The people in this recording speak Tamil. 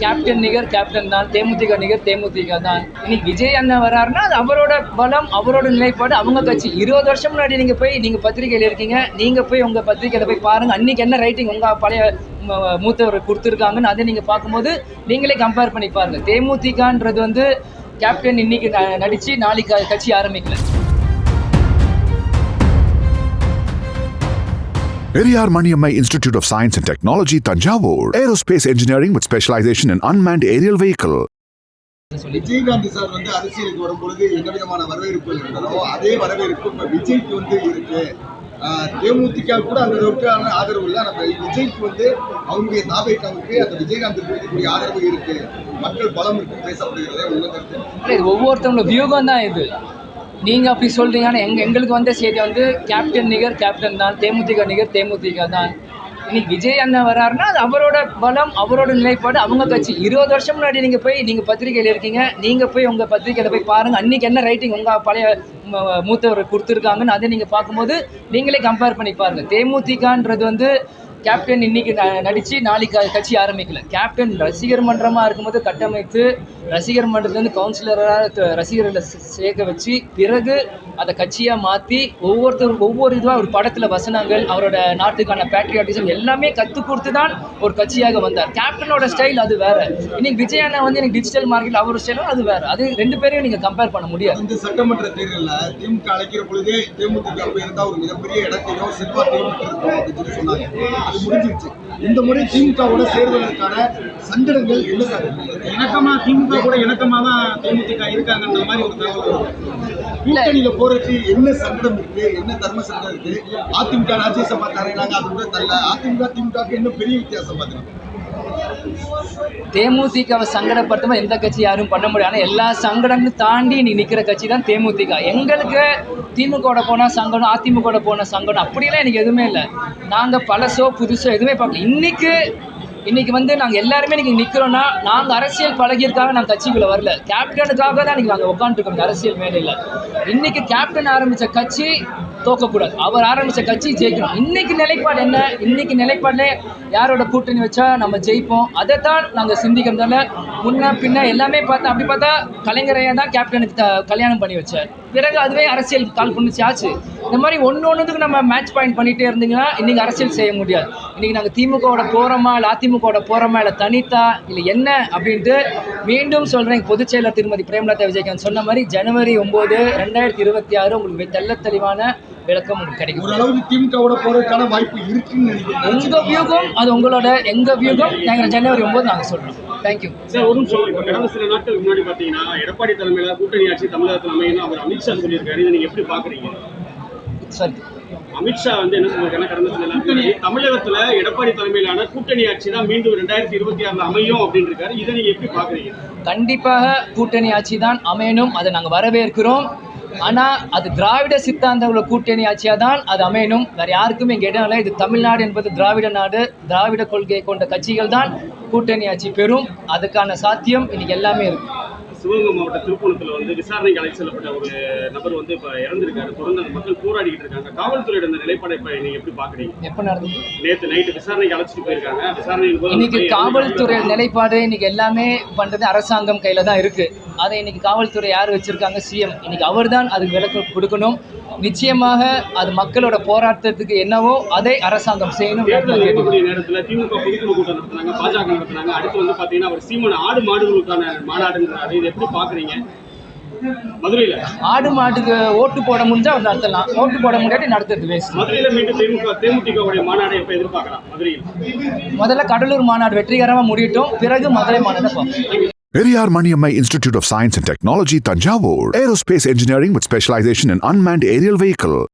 கேப்டன் நிகர் கேப்டன் தான் தேமுதிக நிகர் தேமுதிக தான். இன்னைக்கு விஜய் அண்ணன் வராருன்னா அது அவரோட பலம் அவரோட நிலைப்பாடு அவங்க கட்சி. இருபது வருஷம் முன்னாடி நீங்கள் போய் நீங்கள் பத்திரிகையில் இருக்கீங்க. நீங்கள் போய் உங்கள் பத்திரிகையில் போய் பாருங்கள் அன்னைக்கு என்ன ரைட்டிங் உங்கள் பழைய மூத்தவர் கொடுத்துருக்காங்கன்னு அதை நீங்கள் பார்க்கும்போது நீங்களே கம்பேர் பண்ணி பாருங்கள் தேமுதிகன்றது வந்து கேப்டன் இன்னைக்கு ந- நாளைக்கு கட்சி ஆரம்பிக்கல. Maniammai Institute of Science and Technology, Tanjavur. Aerospace engineering with specialization in unmanned aerial vehicle. சொல்லி விஜயகாந்த் சார் வந்து அரசியலுக்கு வரும்பொழுது என்ன விதமான வரவேற்பு இருந்ததோ அதே வரவேற்பு இப்ப விஜய்க்கு வந்து இருக்கு. தேமுதிக கூட அந்த அளவுக்கான ஆதரவு இல்லை. நம்ம விஜய்க்கு வந்து அவங்களுடைய தாவேக்காவுக்கு அந்த விஜயகாந்த் இருக்கக்கூடிய ஆதரவு இருக்கு. மக்கள் பலம் இருக்கு. பேசப்படுகிறதே உள்ள கருத்து. இல்லை, இது ஒவ்வொருத்தவங்களோட வியூகம் தான் இது. நீங்கள் அப்படி சொல்கிறீங்கன்னா எங்கள் எங்களுக்கு வந்த செய்தி வந்து கேப்டன் நிகர் கேப்டன் தான் தேமுதிக நிகர் தேமுதிக தான். இன்னைக்கு விஜய் அண்ணன் வராருன்னா அது அவரோட பலம் அவரோட நிலைப்பாடு அவங்க கட்சி. இருபது வருஷம் முன்னாடி நீங்கள் போய் நீங்கள் பத்திரிகையில் இருக்கீங்க. நீங்கள் போய் உங்கள் பத்திரிகையில் போய் பாருங்கள் அன்னைக்கு என்ன ரைட்டிங் உங்கள் பழைய மூத்தவர் கொடுத்துருக்காங்கன்னு அதை நீங்கள் பார்க்கும்போது நீங்களே கம்பேர் பண்ணி பாருங்கள் தேமுதிகன்றது வந்து கேப்டன் இன்னைக்கு நடித்து நடிச்சு நாளைக்கு கட்சி ஆரம்பிக்கல. கேப்டன் ரசிகர் மன்றமாக இருக்கும்போது கட்டமைத்து ரசிகர் மன்றத்துலேருந்து கவுன்சிலராக ரசிகர்களை சேர்க்க வச்சு பிறகு அதை கட்சியாக மாற்றி ஒவ்வொருத்தரும் ஒவ்வொரு இதுவாக ஒரு படத்தில் வசனங்கள் அவரோட நாட்டுக்கான பேட்ரியாட்டிசம் எல்லாமே கற்றுக் கொடுத்து தான் ஒரு கட்சியாக வந்தார். கேப்டனோட ஸ்டைல் அது வேறு. இன்னைக்கு விஜய் அண்ணா வந்து எனக்கு டிஜிட்டல் மார்க்கெட் அவர் ஸ்டைலும் அது வேறு. அது ரெண்டு பேரையும் நீங்கள் கம்பேர் பண்ண முடியாது. இந்த சட்டமன்ற தேர்தலில் திமுக அழைக்கிற பொழுதே தேமுதிக ஒரு மிகப்பெரிய இடத்தையும் செல்வாக்கையும் சொன்னாங்க. அது முடிஞ்சிருச்சு. இந்த முறை திமுகவோட சேர்வதற்கான சங்கடங்கள் என்ன சார் இணக்கமா திமுக கூட இணக்கமா தான் தேமுதிக இருக்காங்கன்ற மாதிரி ஒரு தகவல் கூட்டணியில போறதுக்கு என்ன சங்கடம் இருக்கு? என்ன தர்ம சங்கடம் இருக்கு? அதிமுக ராஜ்யசபா தரையினாங்க அது கூட தரல. அதிமுக திமுக என்ன பெரிய வித்தியாசம் பாத்தீங்கன்னா தேமுதிகவை சங்கடப்படுத்தாம எந்த கட்சி யாரும் பண்ண முடியாது. ஆனால் எல்லா சங்கடங்களும் தாண்டி நீ நிற்கிற கட்சி தான் தேமுதிக. எங்களுக்கு திமுகவோட போனால் சங்கடம் அதிமுகவோட போன சங்கடம் அப்படிலாம் எனக்கு எதுவுமே இல்லை. நாங்கள் பழசோ புதுசோ எதுவுமே பார்க்கல. இன்னைக்கு இன்னைக்கு வந்து நாங்கள் எல்லாருமே இன்னைக்கு நிற்கிறோன்னா நாங்கள் அரசியல் பழகியிருக்காக நாங்கள் கட்சிக்குள்ளே வரல. கேப்டனுக்காக தான் இன்றைக்கி நாங்கள் உட்காந்துருக்கோம் இந்த அரசியல் மேடையில். இன்றைக்கி கேப்டன் ஆரம்பித்த கட்சி தோக்கக்கூடாது. அவர் ஆரம்பித்த கட்சி ஜெயிக்கணும். இன்றைக்கி நிலைப்பாடு என்ன? இன்றைக்கி நிலைப்பாடில் யாரோட கூட்டணி வச்சா நம்ம ஜெயிப்போம்? அதை தான் நாங்கள் சிந்திக்கிறதால முன்ன பின்ன எல்லாமே பார்த்தா அப்படி பார்த்தா கலைஞரையா தான் கேப்டனுக்கு கல்யாணம் பண்ணி வச்சார். பிறகு அதுவே அரசியல் கால் பண்ணிச்சு ஆச்சு. இந்த மாதிரி ஒன்று ஒன்றுத்துக்கு நம்ம மேட்ச் பாயிண்ட் பண்ணிகிட்டே இருந்தீங்கன்னா இன்றைக்கி அரசியல் செய்ய முடியாது. இன்றைக்கி நாங்கள் திமுகவோட போகிறோமா இல்லை அதிமுகவோட போகிறோமா இல்லை தனித்தா இல்லை என்ன அப்படின்ட்டு மீண்டும் சொல்கிறேன் பொதுச் செயலர் திருமதி பிரேமலதா விஜயகாந்த் சொன்ன மாதிரி ஜனவரி ஒம்பது ரெண்டாயிரத்தி இருபத்தி ஆறு உங்களுக்கு தெள்ளத் தெளிவான விளக்கம் உங்களுக்கு கிடைக்கும். ஓரளவுக்கு திமுகவோட போறதுக்கான வாய்ப்பு இருக்குன்னு நினைக்கிறேன். உங்கள் வியூகம் அது உங்களோட எங்கள் வியூகம் நாங்கள் ஜனவரி ஒம்பது நாங்கள் சொல்கிறோம் தேங்க்யூ சார் ஒரு நிமிஷம். இப்போ கடந்த சில நாட்களுக்கு முன்னாடி பார்த்தீங்கன்னா எடப்பாடி தலைமையில கூட்டணி ஆட்சி தமிழகத்தில் அமையணும். அவர் அமித்ஷா சொல்லியிருக்காரு. இதை நீங்க எப்படி பாக்குறீங்க சரி அமித்ஷா வந்து என்ன சொல்லியிருக்காருன்னா கடந்த சில நாட்கள் தமிழகத்துல எடப்பாடி தலைமையிலான கூட்டணி ஆட்சி தான் மீண்டும் ரெண்டாயிரத்தி இருபத்தி ஆறுல அமையும் அப்படின்னு இருக்காரு இதை நீங்க எப்படி பாக்குறீங்க கண்டிப்பாக கூட்டணி ஆட்சி தான் அமையணும். அதை நாங்கள் வரவேற்கிறோம். ஆனால் அது திராவிட சித்தாந்த உள்ள கூட்டணி ஆட்சியாக தான் அது அமையணும். வேறு யாருக்குமே இங்கே இடம் இல்லை. இது தமிழ்நாடு என்பது திராவிட நாடு திராவிட கொள்கையை கொண்ட கட்சிகள் தான் கூட்டணி ஆட்சி பெறும். அதுக்கான சாத்தியம் இன்னைக்கு எல்லாமே இருக்குது சிவகங்கை மாவட்ட திருப்பூணத்துல வந்து விசாரணைக்கு அழைத்து செல்லப்பட்ட ஒரு நபர் வந்து இப்ப இறந்திருக்காரு. தொடர்ந்து அந்த மக்கள் போராடிக்கிட்டு இருக்காங்க. காவல்துறையோட இந்த நிலைப்பாடை இப்ப நீங்க எப்படி பாக்குறீங்க? எப்போ நடந்தது? நேத்து நைட்டு விசாரணைக்கு அழைச்சிட்டு போயிருக்காங்க. விசாரணையின் போது இன்னைக்கு காவல்துறை நிலைப்பாடு இன்னைக்கு எல்லாமே பண்றது அரசாங்கம் கையில தான் இருக்கு. அதை இன்னைக்கு காவல்துறை யார் வச்சிருக்காங்க? சிஎம் இன்னைக்கு அவர் தான் அதுக்கு விளக்கம் கொடுக்கணும். நிச்சயமாக அது மக்களோட போராட்டத்துக்கு என்னவோ அதை அரசாங்கம் செய்யணும் நேரத்துல திமுக பொதுக்குழு கூட்டம் நடத்துனாங்க பாஜக அடுத்து வந்து பாத்தீங்கன்னா அவர் சீமன் ஆடு மாடுகளுக்கான மாநாடுங்கிறாரு இதை எப்படி பாக்குறீங்க? மதுரையில. ஆடு மாட்டுக்கு ஓட்டு போட முடிஞ்சா அவர் நடத்தலாம். ஓட்டு போட முடியாட்டி நடத்துறது வேஸ்ட் மதுரையில மீண்டும் திமுக தேமுதிகவுடைய மாநாடை எப்ப எதிர்பார்க்கலாம். மதுரையில். முதல்ல கடலூர் மாநாடு வெற்றிகரமாக முடியட்டும். பிறகு மதுரை பார்ப்போம். here we Periyar Maniammai Institute of Science and Technology, Tanjavur. Aerospace Engineering with specialization in unmanned aerial vehicle.